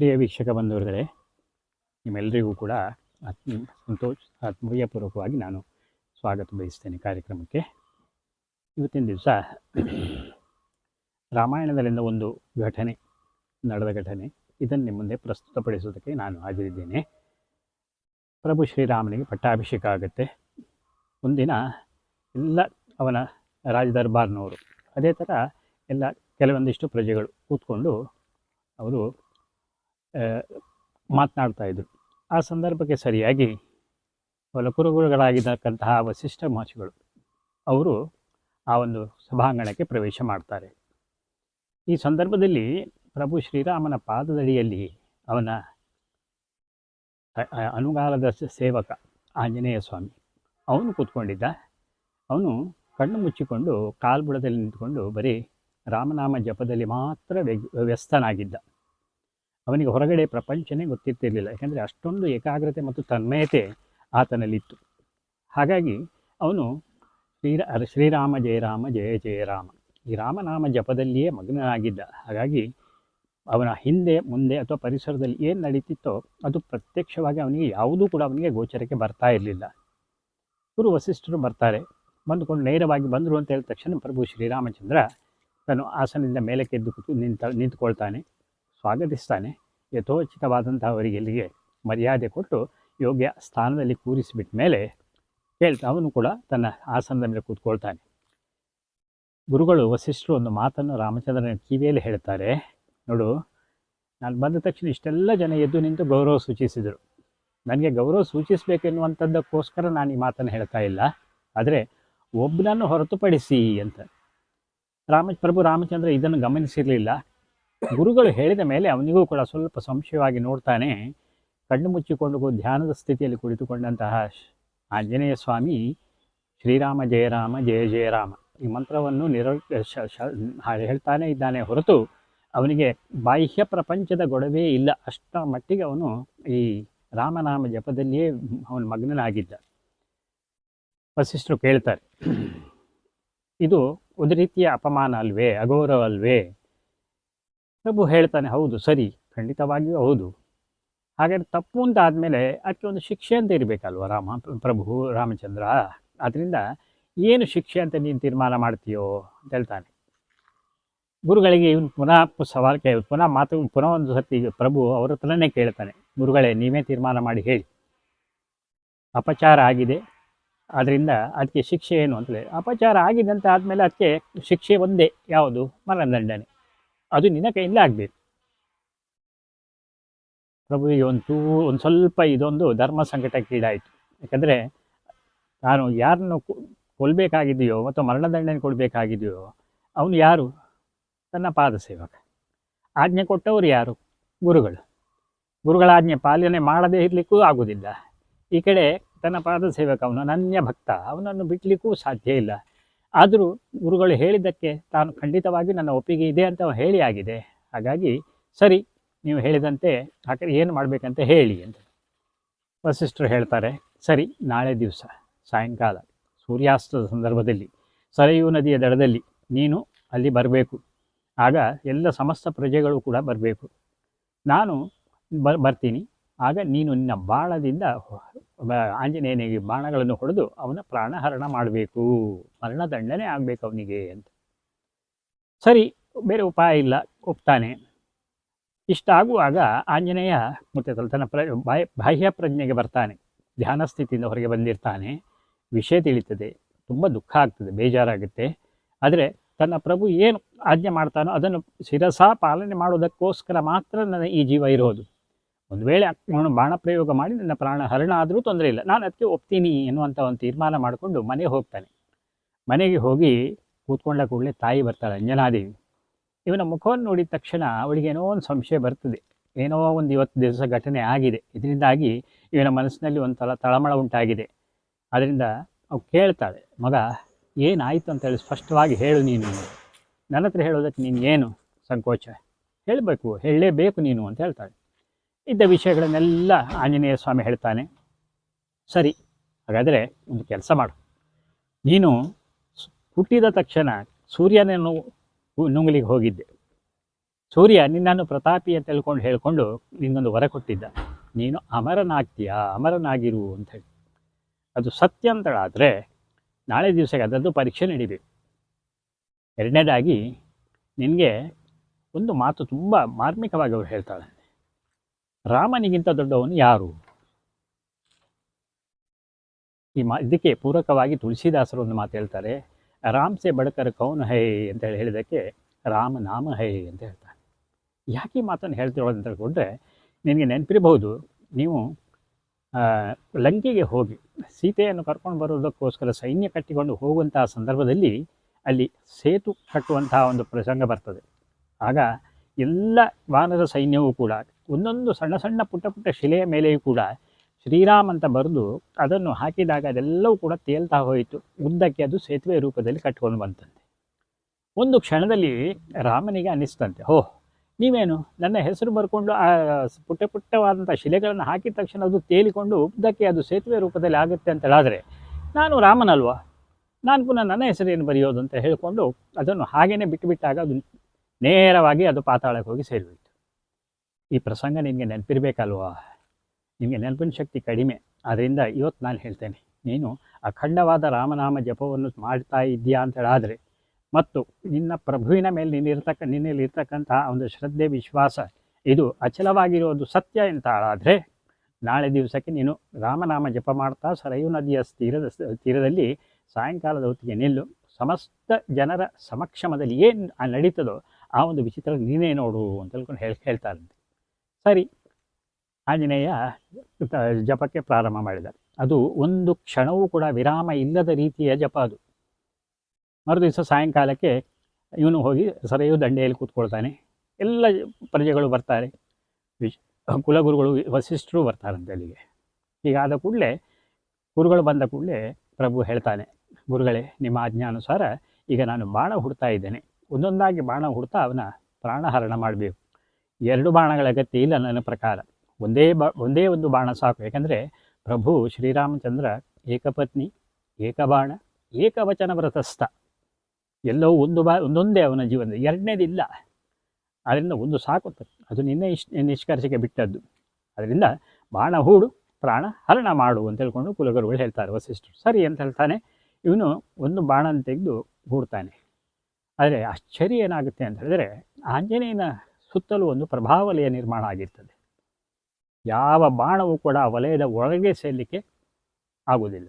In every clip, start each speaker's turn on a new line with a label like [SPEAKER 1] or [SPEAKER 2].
[SPEAKER 1] ಪ್ರಿಯ ವೀಕ್ಷಕ ಬಂಧುಗಳೇ ನಿಮ್ಮೆಲ್ಲರಿಗೂ ಕೂಡ ಆತ್ಮ, ಸಂತೋಷ, ಆತ್ಮೀಯಪೂರ್ವಕವಾಗಿ ನಾನು ಸ್ವಾಗತ ಬಯಸ್ತೇನೆ ಕಾರ್ಯಕ್ರಮಕ್ಕೆ. ಇವತ್ತಿನ ದಿವಸ ರಾಮಾಯಣದಲ್ಲಿಂದ ಒಂದು ಘಟನೆ, ನಡೆದ ಘಟನೆ, ಇದನ್ನು ನಿಮ್ಮ ಮುಂದೆ ಪ್ರಸ್ತುತಪಡಿಸೋದಕ್ಕೆ ನಾನು ಹಾಜರಿದ್ದೇನೆ. ಪ್ರಭು ಶ್ರೀರಾಮನಿಗೆ ಪಟ್ಟಾಭಿಷೇಕ ಆಗುತ್ತೆ. ಒಂದಿನ ಎಲ್ಲ ಅವನ ರಾಜದರ್ಬಾರ್ನವರು, ಅದೇ ಥರ ಎಲ್ಲ ಕೆಲವೊಂದಿಷ್ಟು ಪ್ರಜೆಗಳು ಕೂತ್ಕೊಂಡು ಅವರು ಮಾತನಾಡ್ತಾ ಇದ್ದರು ಆ ಸಂದರ್ಭಕ್ಕೆ ಸರಿಯಾಗಿ ಕುರುಗುರುಗಳಾಗಿದ್ದಕ್ಕಂತಹ ವಸಿಷ್ಠ ಮಹರ್ಷಿಗಳು ಅವರು ಆ ಒಂದು ಸಭಾಂಗಣಕ್ಕೆ ಪ್ರವೇಶ ಮಾಡ್ತಾರೆ. ಈ ಸಂದರ್ಭದಲ್ಲಿ ಪ್ರಭು ಶ್ರೀರಾಮನ ಪಾದದಡಿಯಲ್ಲಿ ಅವನ ಅನುಗಾಲದ ಸೇವಕ ಆಂಜನೇಯ ಸ್ವಾಮಿ, ಅವನು ಕೂತ್ಕೊಂಡಿದ್ದ. ಅವನು ಕಣ್ಣು ಮುಚ್ಚಿಕೊಂಡು ಕಾಲ್ಬುಡದಲ್ಲಿ ನಿಂತ್ಕೊಂಡು ಬರೀ ರಾಮನಾಮ ಜಪದಲ್ಲಿ ಮಾತ್ರ ವ್ಯಸ್ತನಾಗಿದ್ದ. ಅವನಿಗೆ ಹೊರಗಡೆ ಪ್ರಪಂಚನೇ ಗೊತ್ತಿರ್ತಿರ್ಲಿಲ್ಲ. ಯಾಕೆಂದರೆ ಅಷ್ಟೊಂದು ಏಕಾಗ್ರತೆ ಮತ್ತು ತನ್ಮಯತೆ ಆತನಲ್ಲಿತ್ತು. ಹಾಗಾಗಿ ಅವನು ಶ್ರೀರ ಶ್ರೀರಾಮ ಜಯರಾಮ ಜಯ ಜಯರಾಮ ಈ ರಾಮನಾಮ ಜಪದಲ್ಲಿಯೇ ಮಗ್ನನಾಗಿದ್ದ. ಹಾಗಾಗಿ ಅವನ ಹಿಂದೆ, ಮುಂದೆ ಅಥವಾ ಪರಿಸರದಲ್ಲಿ ಏನು ನಡೀತಿತ್ತೋ ಅದು ಪ್ರತ್ಯಕ್ಷವಾಗಿ ಅವನಿಗೆ ಯಾವುದೂ ಕೂಡ ಅವನಿಗೆ ಗೋಚರಕ್ಕೆ ಬರ್ತಾ ಇರಲಿಲ್ಲ. ಗುರು ವಸಿಷ್ಠರು ಬರ್ತಾರೆ. ಬಂದುಕೊಂಡು ನೇರವಾಗಿ ಬಂದರು ಅಂತ ಹೇಳಿದ ತಕ್ಷಣ ಪ್ರಭು ಶ್ರೀರಾಮಚಂದ್ರ ತನ್ನ ಆಸನದಿಂದ ಮೇಲಕ್ಕೆ ಎದ್ದು ನಿಂತ, ನಿಂತ್ಕೊಳ್ತಾನೆ. ಸ್ವಾಗತಿಸ್ತಾನೆ. ಯಥೋಚಿತವಾದಂಥ ಅವರಿಗೆ ಇಲ್ಲಿಗೆ ಮರ್ಯಾದೆ ಕೊಟ್ಟು ಯೋಗ್ಯ ಸ್ಥಾನದಲ್ಲಿ ಕೂರಿಸಿಬಿಟ್ಟ ಮೇಲೆ ಕೇಳ್ತಾ ಅವನು ಕೂಡ ತನ್ನ ಆಸನದ ಮೇಲೆ ಕೂತ್ಕೊಳ್ತಾನೆ. ಗುರುಗಳು ವಸಿಷ್ಠರು ಒಂದು ಮಾತನ್ನು ರಾಮಚಂದ್ರನ ಕಿವಿಯಲ್ಲಿ ಹೇಳ್ತಾರೆ. ನೋಡು, ನಾನು ಬಂದ ತಕ್ಷಣ ಇಷ್ಟೆಲ್ಲ ಜನ ಎದ್ದು ನಿಂತು ಗೌರವ ಸೂಚಿಸಿದರು. ನನಗೆ ಗೌರವ ಸೂಚಿಸಬೇಕೆನ್ನುವಂಥದ್ದಕ್ಕೋಸ್ಕರ ನಾನು ಈ ಮಾತನ್ನು ಹೇಳ್ತಾ ಇಲ್ಲ. ಆದರೆ ಒಬ್ಬನನ್ನು ಹೊರತುಪಡಿಸಿ ಅಂತ. ರಾಮ, ಪ್ರಭು ರಾಮಚಂದ್ರ ಇದನ್ನು ಗಮನಿಸಿರಲಿಲ್ಲ. ಗುರುಗಳು ಹೇಳಿದ ಮೇಲೆ ಅವನಿಗೂ ಕೂಡ ಸ್ವಲ್ಪ ಸಂಶಯವಾಗಿ ನೋಡ್ತಾನೆ. ಕಣ್ಣು ಮುಚ್ಚಿಕೊಂಡು ಧ್ಯಾನದ ಸ್ಥಿತಿಯಲ್ಲಿ ಕುಳಿತುಕೊಂಡಂತಹ ಆಂಜನೇಯ ಸ್ವಾಮಿ, ಶ್ರೀರಾಮ ಜಯರಾಮ ಜಯ ಜಯರಾಮ ಈ ಮಂತ್ರವನ್ನು ನಿರ ಹೇಳ್ತಾನೆ ಇದ್ದಾನೆ ಹೊರತು ಅವನಿಗೆ ಬಾಹ್ಯ ಪ್ರಪಂಚದ ಗೊಡವೆ ಇಲ್ಲ. ಅಷ್ಟರ ಮಟ್ಟಿಗೆ ಅವನು ಈ ರಾಮನಾಮ ಜಪದಲ್ಲಿಯೇ ಅವನು ಮಗ್ನನಾಗಿದ್ದ. ವಸಿಷ್ಠರು ಕೇಳ್ತಾರೆ, ಇದು ಒಂದು ರೀತಿಯ ಅಪಮಾನ ಅಲ್ವೇ ಅಗೌರವ ಅಲ್ವೇ? ಪ್ರಭು ಹೇಳ್ತಾನೆ, ಹೌದು, ಸರಿ, ಖಂಡಿತವಾಗಿಯೂ ಹೌದು. ಹಾಗಾದ್ರೆ ತಪ್ಪು ಅಂತ ಆದಮೇಲೆ ಅದಕ್ಕೆ ಒಂದು ಶಿಕ್ಷೆ ಅಂತ ಇರಬೇಕಲ್ವ ರಾಮ, ಪ್ರಭು ರಾಮಚಂದ್ರ? ಅದರಿಂದ ಏನು ಶಿಕ್ಷೆ ಅಂತ ನೀನು ತೀರ್ಮಾನ ಮಾಡ್ತೀಯೋ ಅಂತ ಹೇಳ್ತಾನೆ. ಗುರುಗಳಿಗೆ ಇವನು ಪುನಃ ಸವಾಲು ಸವಾಲ್ ಕೇ, ಪುನಃ ಮಾತು, ಪುನಃ ಒಂದು ಸತಿ ಪ್ರಭು ಅವರ ಹತ್ರನೇ ಕೇಳ್ತಾನೆ, ಗುರುಗಳೇ, ನೀವೇ ತೀರ್ಮಾನ ಮಾಡಿ, ಹೇಳಿ. ಅಪಚಾರ ಆಗಿದೆ. ಆದ್ದರಿಂದ ಅದಕ್ಕೆ ಶಿಕ್ಷೆ ಏನು? ಅಂತಲೇ ಅಪಚಾರ ಆಗಿದೆ ಅಂತ ಆದಮೇಲೆ ಅದಕ್ಕೆ ಶಿಕ್ಷೆ ಒಂದೇ, ಯಾವುದು? ಮರಣದಂಡನೆ. ಅದು ನಿನ್ನ ಕೈಯಿಂದ ಆಗಬೇಕು. ಪ್ರಭುವಿಗೆ ಒಂದು ತೂ ಒಂದು ಸ್ವಲ್ಪ ಇದೊಂದು ಧರ್ಮ ಸಂಕಟಕ್ಕೀಡಾಯಿತು ಯಾಕಂದರೆ ನಾನು ಯಾರನ್ನು ಕೊಲ್ಲಬೇಕಾಗಿದೆಯೋ ಮತ್ತು ಮರಣದಂಡನೆ ಕೊಡಬೇಕಾಗಿದೆಯೋ ಅವನು ಯಾರು? ತನ್ನ ಪಾದ ಸೇವಕ. ಆಜ್ಞೆ ಕೊಟ್ಟವರು ಯಾರು? ಗುರುಗಳು. ಗುರುಗಳ ಆಜ್ಞೆ ಪಾಲನೆ ಮಾಡದೇ ಇರಲಿಕ್ಕೂ ಆಗುವುದಿಲ್ಲ ಈ ಕಡೆ ತನ್ನ ಪಾದ ಸೇವಕ, ಅವನು ಅನನ್ಯ ಭಕ್ತ. ಅವನನ್ನು ಬಿಡಲಿಕ್ಕೂ ಸಾಧ್ಯ ಇಲ್ಲ. ಆದರೂ ಗುರುಗಳು ಹೇಳಿದ್ದಕ್ಕೆ ತಾನು ಖಂಡಿತವಾಗಿ ನನ್ನ ಒಪ್ಪಿಗೆ ಇದೆ ಅಂತ ಹೇಳಿ ಆಗಿದೆ. ಹಾಗಾಗಿ ಸರಿ, ನೀವು ಹೇಳಿದಂತೆ ಹಾಗಾದ್ರೆ ಏನು ಮಾಡಬೇಕಂತ ಹೇಳಿ ಅಂತ. ವಸಿಷ್ಠರು ಹೇಳ್ತಾರೆ, ಸರಿ, ನಾಳೆ ದಿವಸ, ಸಾಯಂಕಾಲ, ಸೂರ್ಯಾಸ್ತದ ಸಂದರ್ಭದಲ್ಲಿ, ಸರಯೂ ನದಿಯ ದಡದಲ್ಲಿ ನೀನು ಅಲ್ಲಿ ಬರಬೇಕು. ಆಗ ಎಲ್ಲ ಸಮಸ್ತ ಪ್ರಜೆಗಳು ಕೂಡ ಬರಬೇಕು. ನಾನು ಬರ್ತೀನಿ. ಆಗ ನೀನು ನಿನ್ನ ಬಾಣದಿಂದ ಹೊ- ಬ- ಆಂಜನೇಯನಿಗೆ ಬಾಣಗಳನ್ನು ಹೊಡೆದು ಅವನ ಪ್ರಾಣಹರಣ ಮಾಡಬೇಕು. ಮರಣದಂಡನೆ ಆಗಬೇಕು ಅವನಿಗೆ ಅಂತ. ಸರಿ, ಬೇರೆ ಉಪಾಯ ಇಲ್ಲ, ಒಪ್ತಾನೆ. ಇಷ್ಟಾಗುವಾಗ ಆಂಜನೇಯ ಮತ್ತೆ ತನ್ನ ಪ್ರ ಬಾಹ್ಯ ಪ್ರಜ್ಞೆಗೆ ಬರ್ತಾನೆ. ಧ್ಯಾನ ಸ್ಥಿತಿಯಿಂದ ಹೊರಗೆ ಬಂದಿರ್ತಾನೆ. ವಿಷಯ ತಿಳಿತದೆ. ತುಂಬ ದುಃಖ ಆಗ್ತದೆ, ಬೇಜಾರಾಗುತ್ತೆ. ಆದರೆ ತನ್ನ ಪ್ರಭು ಏನು ಆಜ್ಞೆ ಮಾಡ್ತಾನೋ ಅದನ್ನು ಶಿರಸಾ ಪಾಲನೆ ಮಾಡೋದಕ್ಕೋಸ್ಕರ ಮಾತ್ರ ನನ್ನ ಈ ಜೀವ ಇರೋದು. ಒಂದು ವೇಳೆ ಅವನು ಬಾಣ ಪ್ರಯೋಗ ಮಾಡಿ ನನ್ನ ಪ್ರಾಣ ಹರಣ ಆದರೂ ತೊಂದರೆ ಇಲ್ಲ. ನಾನು ಅದಕ್ಕೆ ಒಪ್ತೀನಿ ಎನ್ನುವಂಥ ಒಂದು ತೀರ್ಮಾನ ಮಾಡಿಕೊಂಡು ಮನೆಗೆ ಹೋಗ್ತಾನೆ. ಮನೆಗೆ ಹೋಗಿ ಕೂತ್ಕೊಂಡ ಕೂಡಲೇ ತಾಯಿ ಬರ್ತಾಳೆ, ಅಂಜನಾದೇವಿ. ಇವನ ಮುಖವನ್ನು ನೋಡಿದ ತಕ್ಷಣ ಅವಳಿಗೆ ಏನೋ ಒಂದು ಸಂಶಯ ಬರ್ತದೆ. ಏನೋ ಒಂದು ಇವತ್ತು ದಿವಸ ಘಟನೆ ಆಗಿದೆ. ಇದರಿಂದಾಗಿ ಇವನ ಮನಸ್ಸಿನಲ್ಲಿ ಒಂದು ತಳ ತಳಮಳ ಉಂಟಾಗಿದೆ. ಅದರಿಂದ ಅವು ಕೇಳ್ತಾಳೆ, ಮಗ, ಏನಾಯಿತು ಅಂತೇಳಿ ಸ್ಪಷ್ಟವಾಗಿ ಹೇಳು ನೀನು. ನನ್ನ ಹತ್ರ ಹೇಳೋದಕ್ಕೆ ನೀನು ಏನು ಸಂಕೋಚ? ಹೇಳಬೇಕು, ಹೇಳಲೇಬೇಕು ನೀನು, ಅಂತ ಹೇಳ್ತಾಳೆ. ಇದ್ದ ವಿಷಯಗಳನ್ನೆಲ್ಲ ಆಂಜನೇಯ ಸ್ವಾಮಿ ಹೇಳ್ತಾನೆ. ಸರಿ, ಹಾಗಾದರೆ ಒಂದು ಕೆಲಸ ಮಾಡು. ನೀನು ಹುಟ್ಟಿದ ತಕ್ಷಣ ಸೂರ್ಯನನ್ನು ನುಂಗಲಿಗೆ ಹೋಗಿದ್ದೆ. ಸೂರ್ಯ ನಿನ್ನನ್ನು ಪ್ರತಾಪಿ ಅಂತ ಹೇಳ್ಕೊಂಡು ಹೇಳಿಕೊಂಡು ನಿನ್ನೊಂದು ವರ ಕೊಟ್ಟಿದ್ದ. ನೀನು ಅಮರನಾಗ್ತೀಯಾ? ಅಮರನಾಗಿರು ಅಂತ ಹೇಳಿ. ಅದು ಸತ್ಯ ಅಂತಳಾದರೆ ನಾಳೆ ದಿವಸಕ್ಕೆ ಅದರದ್ದು ಪರೀಕ್ಷೆ ನಡಿಬೇಕು. ಎರಡನೇದಾಗಿ ನಿನಗೆ ಒಂದು ಮಾತು ತುಂಬ ಮಾರ್ಮಿಕವಾಗಿ ಅವರು ಹೇಳ್ತಾಳೆ. ರಾಮನಿಗಿಂತ ದೊಡ್ಡವನು ಯಾರು? ಈ ಮಾ, ಇದಕ್ಕೆ ಪೂರಕವಾಗಿ ತುಳಸಿದಾಸರು ಒಂದು ಮಾತು ಹೇಳ್ತಾರೆ, ರಾಮ್ಸೆ ಬಡಕರ ಕೌನ್ ಹೈ ಅಂತ ಹೇಳಿ ಹೇಳಿದ್ದಕ್ಕೆ ರಾಮ ನಾಮ ಹೈ ಅಂತ ಹೇಳ್ತಾರೆ. ಯಾಕೆ ಮಾತನ್ನು ಹೇಳ್ತಿರೋದು ಅಂತ ಹೇಳ್ಕೊಂಡ್ರೆ ನಿನಗೆ ನೆನಪಿರಬಹುದು, ನೀವು ಲಂಕೆಗೆ ಹೋಗಿ ಸೀತೆಯನ್ನು ಕರ್ಕೊಂಡು ಬರೋದಕ್ಕೋಸ್ಕರ ಸೈನ್ಯ ಕಟ್ಟಿಕೊಂಡು ಹೋಗುವಂತಹ ಸಂದರ್ಭದಲ್ಲಿ ಅಲ್ಲಿ ಸೇತು ಕಟ್ಟುವಂತಹ ಒಂದು ಪ್ರಸಂಗ ಬರ್ತದೆ. ಆಗ ಎಲ್ಲ ವಾನರ ಸೈನ್ಯವೂ ಕೂಡ ಒಂದೊಂದು ಸಣ್ಣ ಸಣ್ಣ ಪುಟ್ಟ ಪುಟ್ಟ ಶಿಲೆಯ ಮೇಲೆಯೂ ಕೂಡ ಶ್ರೀರಾಮ್ ಅಂತ ಬರೆದು ಅದನ್ನು ಹಾಕಿದಾಗ ಅದೆಲ್ಲವೂ ಕೂಡ ತೇಲ್ತಾ ಹೋಯಿತು. ಉದ್ದಕ್ಕೆ ಅದು ಸೇತುವೆ ರೂಪದಲ್ಲಿ ಕಟ್ಕೊಂಡು ಬಂತಂತೆ. ಒಂದು ಕ್ಷಣದಲ್ಲಿ ರಾಮನಿಗೆ ಅನ್ನಿಸ್ತಂತೆ, ಓಹ್, ನೀವೇನು? ನನ್ನ ಹೆಸರು ಬರ್ಕೊಂಡು ಆ ಪುಟ್ಟ ಪುಟ್ಟವಾದಂಥ ಶಿಲೆಗಳನ್ನು ಹಾಕಿದ ತಕ್ಷಣ ಅದು ತೇಲಿಕೊಂಡು ಉದ್ದಕ್ಕೆ ಅದು ಸೇತುವೆ ರೂಪದಲ್ಲಿ ಆಗುತ್ತೆ ಅಂತ ನಾನು ರಾಮನಲ್ವಾ? ನಾನು ಪುನಃ ನನ್ನ ಹೆಸರೇನು ಬರೆಯೋದು? ಅಂತ ಹೇಳಿಕೊಂಡು ಅದನ್ನು ಹಾಗೇನೆ ಬಿಟ್ಟುಬಿಟ್ಟಾಗ ಅದು ನೇರವಾಗಿ ಅದು ಪಾತಾಳಕ್ಕೆ ಹೋಗಿ ಸೇರಿಬಿಡ್ತು. ಈ ಪ್ರಸಂಗ ನಿನಗೆ ನೆನಪಿರಬೇಕಲ್ವಾ? ನಿಮಗೆ ನೆನಪಿನ ಶಕ್ತಿ ಕಡಿಮೆ. ಆದ್ದರಿಂದ ಇವತ್ತು ನಾನು ಹೇಳ್ತೇನೆ, ನೀನು ಅಖಂಡವಾದ ರಾಮನಾಮ ಜಪವನ್ನು ಮಾಡ್ತಾ ಅಂತ ಹೇಳಾದರೆ, ಮತ್ತು ನಿನ್ನ ಪ್ರಭುವಿನ ಮೇಲೆ ನಿನ್ನಿರ್ತಕ್ಕ ನಿನ್ನಲ್ಲಿ ಇರ್ತಕ್ಕಂತಹ ಒಂದು ಶ್ರದ್ಧೆ, ವಿಶ್ವಾಸ, ಇದು ಅಚಲವಾಗಿರೋದು ಸತ್ಯ ಅಂತ ನಾಳೆ ದಿವಸಕ್ಕೆ ನೀನು ರಾಮನಾಮ ಜಪ ಮಾಡ್ತಾ ಸರಯು ನದಿಯ ತೀರದ ತೀರದಲ್ಲಿ ಸಾಯಂಕಾಲದ ಹೊತ್ತಿಗೆ ನಿಲ್ಲು. ಸಮಸ್ತ ಜನರ ಸಮಕ್ಷಮದಲ್ಲಿ ಏನು ನಡೀತದೋ ಆ ಒಂದು ವಿಚಿತ್ರ ನೀನೇ ನೋಡು ಅಂತ ಹೇಳ್ಕೊಂಡು ಹೇಳಿ ಹೇಳ್ತಾರಂತೆ ಸರಿ. ಆಂಜನೇಯ ಜಪಕ್ಕೆ ಪ್ರಾರಂಭ ಮಾಡಿದ ಅದು ಒಂದು ಕ್ಷಣವೂ ಕೂಡ ವಿರಾಮ ಇಲ್ಲದ ರೀತಿಯ ಜಪ ಅದು. ಮರುದಿವಸ ಸಾಯಂಕಾಲಕ್ಕೆ ಇವನು ಹೋಗಿ ಸರಿಯು ದಂಡೆಯಲ್ಲಿ ಕೂತ್ಕೊಳ್ತಾನೆ. ಎಲ್ಲ ಪ್ರಜೆಗಳು ಬರ್ತಾರೆ. ವಿಶ್, ಕುಲಗುರುಗಳು, ವಸಿಷ್ಠರು ಬರ್ತಾರಂತೆ ಅಲ್ಲಿಗೆ. ಹೀಗಾದ ಕೂಡಲೇ, ಗುರುಗಳು ಬಂದ ಕೂಡಲೇ ಪ್ರಭು ಹೇಳ್ತಾನೆ, ಗುರುಗಳೇ, ನಿಮ್ಮ ಆಜ್ಞಾನುಸಾರ ಈಗ ನಾನು ಬಾಣ ಹುಡ್ತಾ ಇದ್ದೇನೆ. ಒಂದೊಂದಾಗಿ ಬಾಣ ಹುಡ್ತಾ ಅವನ ಪ್ರಾಣಹರಣ ಮಾಡಬೇಕು. ಎರಡು ಬಾಣಗಳ ಅಗತ್ಯ ಇಲ್ಲ ನನ್ನ ಪ್ರಕಾರ. ಒಂದೇ ಬಾ, ಒಂದೇ ಒಂದು ಬಾಣ ಸಾಕು. ಯಾಕಂದರೆ ಪ್ರಭು ಶ್ರೀರಾಮಚಂದ್ರ ಏಕಪತ್ನಿ, ಏಕಬಾಣ, ಏಕವಚನ ವ್ರತಸ್ಥ. ಎಲ್ಲವೂ ಒಂದು ಬಾ, ಒಂದೊಂದೇ ಅವನ ಜೀವನ ಎರಡನೇದಿಲ್ಲ. ಅದರಿಂದ ಒಂದು ಸಾಕು ಅದು ನಿನ್ನೆ ಇಶ್ ನಿಷ್ಕರ್ಷಕ್ಕೆ ಬಿಟ್ಟದ್ದು. ಅದರಿಂದ ಬಾಣ ಹೂಡು, ಪ್ರಾಣ ಹರಣ ಮಾಡು ಅಂತ ಹೇಳ್ಕೊಂಡು ಕುಲಗರುಗಳು ಹೇಳ್ತಾರೆ ವಸಿಷ್ಠರು. ಸರಿ ಅಂತ ಹೇಳ್ತಾನೆ. ಇವನು ಒಂದು ಬಾಣನ ತೆಗೆದು ಹೂಡ್ತಾನೆ. ಆದರೆ ಆಶ್ಚರ್ಯ ಏನಾಗುತ್ತೆ ಅಂತ ಹೇಳಿದ್ರೆ ಆಂಜನೇಯನ ಸುತ್ತಲೂ ಒಂದು ಪ್ರಭಾವಲಯ ನಿರ್ಮಾಣ ಆಗಿರ್ತದೆ. ಯಾವ ಬಾಣವೂ ಕೂಡ ಆ ವಲಯದ ಒಳಗೆ ಸೇರಲಿಕ್ಕೆ ಆಗುವುದಿಲ್ಲ.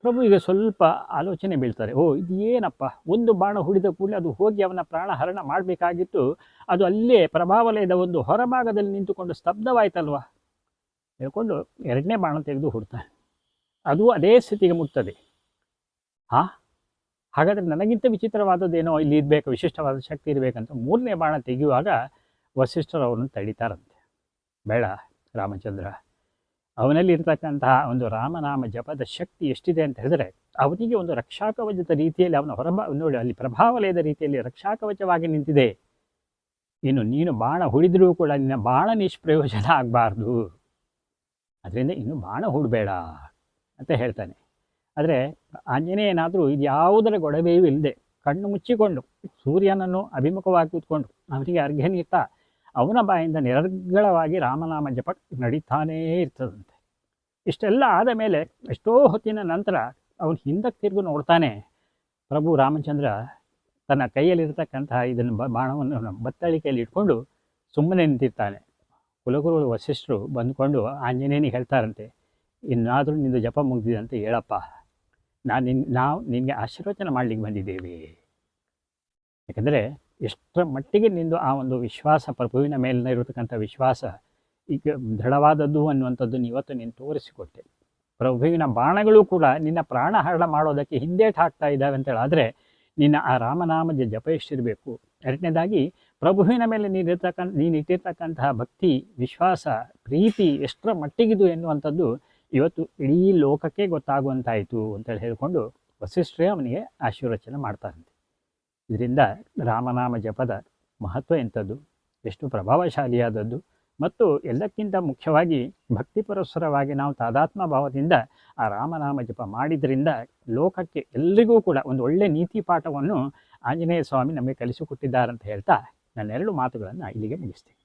[SPEAKER 1] ಪ್ರಭು ಈಗ ಸ್ವಲ್ಪ ಆಲೋಚನೆ ಬೀಳ್ತಾರೆ, ಓ ಇದು ಏನಪ್ಪ, ಒಂದು ಬಾಣ ಹುಡಿದ ಕೂಡಲೇ ಅದು ಹೋಗಿ ಅವನ ಪ್ರಾಣ ಹರಣ ಮಾಡಬೇಕಾಗಿತ್ತು, ಅದು ಅಲ್ಲೇ ಪ್ರಭಾವಲಯದ ಒಂದು ಹೊರಭಾಗದಲ್ಲಿ ನಿಂತುಕೊಂಡು ಸ್ತಬ್ಧವಾಯ್ತಲ್ವಾ? ಹೇಳ್ಕೊಂಡು ಎರಡನೇ ಬಾಣ ತೆಗೆದು ಹುಡ್ತಾನೆ. ಅದು ಅದೇ ಸ್ಥಿತಿಗೆ ಮುಟ್ತದೆ. ಹಾ ಹಾಗಾದರೆ ನನಗಿಂತ ವಿಚಿತ್ರವಾದದ್ದೇನೋ ಇಲ್ಲಿ ಇರಬೇಕು, ವಿಶಿಷ್ಟವಾದ ಶಕ್ತಿ ಇರಬೇಕಂತ ಮೂರನೇ ಬಾಣ ತೆಗೆಯುವಾಗ ಅವರನ್ನು ತಡೀತಾರಂತೆ. ಬೇಡ ರಾಮಚಂದ್ರ, ಅವನಲ್ಲಿ ಇರ್ತಕ್ಕಂತಹ ಒಂದು ರಾಮನಾಮ ಜಪದ ಶಕ್ತಿ ಎಷ್ಟಿದೆ ಅಂತ ಹೇಳಿದ್ರೆ, ಅವನಿಗೆ ಒಂದು ರಕ್ಷಾಕವಚದ ರೀತಿಯಲ್ಲಿ ಅವನ ಹೊರಬ, ನೋಡಿ ಅಲ್ಲಿ ಪ್ರಭಾವಲಯದ ರೀತಿಯಲ್ಲಿ ರಕ್ಷಾಕವಚವಾಗಿ ನಿಂತಿದೆ. ಇನ್ನು ನೀನು ಬಾಣ ಹುಡಿದ್ರೂ ಕೂಡ ನಿನ್ನ ಬಾಣ ನಿಷ್ಪ್ರಯೋಜನ ಆಗಬಾರ್ದು. ಅದರಿಂದ ಇನ್ನು ಬಾಣ ಹುಡಬೇಡ ಅಂತ ಹೇಳ್ತಾನೆ. ಆದರೆ ಆಂಜನೇಯನಾದರೂ ಇದು ಯಾವುದರ ಗೊಡವೆಯೂ ಇಲ್ಲದೆ ಕಣ್ಣು ಮುಚ್ಚಿಕೊಂಡು ಸೂರ್ಯನನ್ನು ಅಭಿಮುಖವಾಗಿ ಕೂತ್ಕೊಂಡು ಅವನಿಗೆ ಅರ್ಘ್ಯ ನೀಡ್ತಾ ಅವನ ಬಾಯಿಂದ ನಿರರ್ಗಳವಾಗಿ ರಾಮನಾಮ ಜಪ ನಡೀತಾನೇ ಇರ್ತದಂತೆ. ಇಷ್ಟೆಲ್ಲ ಆದ ಮೇಲೆ ಎಷ್ಟೋ ಹೊತ್ತಿನ ನಂತರ ಅವನು ಹಿಂದಕ್ಕೆ ತಿರುಗು ನೋಡ್ತಾನೆ, ಪ್ರಭು ರಾಮಚಂದ್ರ, ತನ್ನ ಕೈಯಲ್ಲಿರ್ತಕ್ಕಂತಹ ಇದನ್ನು ಬಾಣವನ್ನು ಬತ್ತಳಿಕೆಯಲ್ಲಿ ಇಟ್ಕೊಂಡು ಸುಮ್ಮನೆ ನಿಂತಿರ್ತಾನೆ. ಕುಲಗುರು ವಸಿಷ್ಠರು ಬಂದುಕೊಂಡು ಆಂಜನೇಯನಿಗೆ ಹೇಳ್ತಾರಂತೆ, ಇನ್ನಾದರೂ ನಿಂದು ಜಪ ಮುಗಿದಿದೆ ಅಂತ ಹೇಳಪ್ಪ. ನಾನು ನಿನ್, ನಾವು ನಿನಗೆ ಆಶೀರ್ವಚನ ಮಾಡಲಿಕ್ಕೆ ಬಂದಿದ್ದೇವೆ. ಯಾಕಂದರೆ ಎಷ್ಟರ ಮಟ್ಟಿಗೆ ನಿಂದು ಆ ಒಂದು ವಿಶ್ವಾಸ, ಪ್ರಭುವಿನ ಮೇಲಿನ ಇರತಕ್ಕಂಥ ವಿಶ್ವಾಸ ಈಗ ದೃಢವಾದದ್ದು ಅನ್ನುವಂಥದ್ದು ಇವತ್ತು ನೀನು ತೋರಿಸಿಕೊಟ್ಟೆ. ಪ್ರಭುವಿನ ಬಾಣಗಳು ಕೂಡ ನಿನ್ನ ಪ್ರಾಣಹರಣ ಮಾಡೋದಕ್ಕೆ ಹಿಂದೇಟ್ ಹಾಕ್ತಾ ಇದ್ದಾವೆ ಅಂತೇಳಿ ಆದರೆ ನಿನ್ನ ಆ ರಾಮನಾಮದ ಜಪ ಎಷ್ಟಿರಬೇಕು. ಎರಡನೇದಾಗಿ ಪ್ರಭುವಿನ ಮೇಲೆ ನೀನಿರ್ತಕ್ಕಂಥ ನೀನು ಇಟ್ಟಿರ್ತಕ್ಕಂತಹ ಭಕ್ತಿ, ವಿಶ್ವಾಸ, ಪ್ರೀತಿ ಎಷ್ಟರ ಮಟ್ಟಿಗಿದು ಎನ್ನುವಂಥದ್ದು ಇವತ್ತು ಇಡೀ ಲೋಕಕ್ಕೆ ಗೊತ್ತಾಗುವಂತಾಯಿತು ಅಂತೇಳಿ ಹೇಳಿಕೊಂಡು ವಸಿಷ್ಠರೇ ಅವನಿಗೆ ಆಶೀರ್ವಚನ ಮಾಡ್ತಾರಂತೆ. ಇದರಿಂದ ರಾಮನಾಮ ಜಪದ ಮಹತ್ವ ಎಂಥದ್ದು, ಎಷ್ಟು ಪ್ರಭಾವಶಾಲಿಯಾದದ್ದು, ಮತ್ತು ಎಲ್ಲಕ್ಕಿಂತ ಮುಖ್ಯವಾಗಿ ಭಕ್ತಿ ಪುರಸ್ಸರವಾಗಿ ನಾವು ತಾದಾತ್ಮ ಭಾವದಿಂದ ಆ ರಾಮನಾಮ ಜಪ ಮಾಡಿದ್ರಿಂದ ಲೋಕಕ್ಕೆ ಎಲ್ರಿಗೂ ಕೂಡ ಒಂದು ಒಳ್ಳೆ ನೀತಿ ಪಾಠವನ್ನು ಆಂಜನೇಯ ಸ್ವಾಮಿ ನಮಗೆ ಕಲಿಸಿಕೊಟ್ಟಿದ್ದಾರಂತ ಹೇಳ್ತಾ ನನ್ನೆರಡು ಮಾತುಗಳನ್ನು ಇಲ್ಲಿಗೆ ಮುಗಿಸ್ತೀನಿ.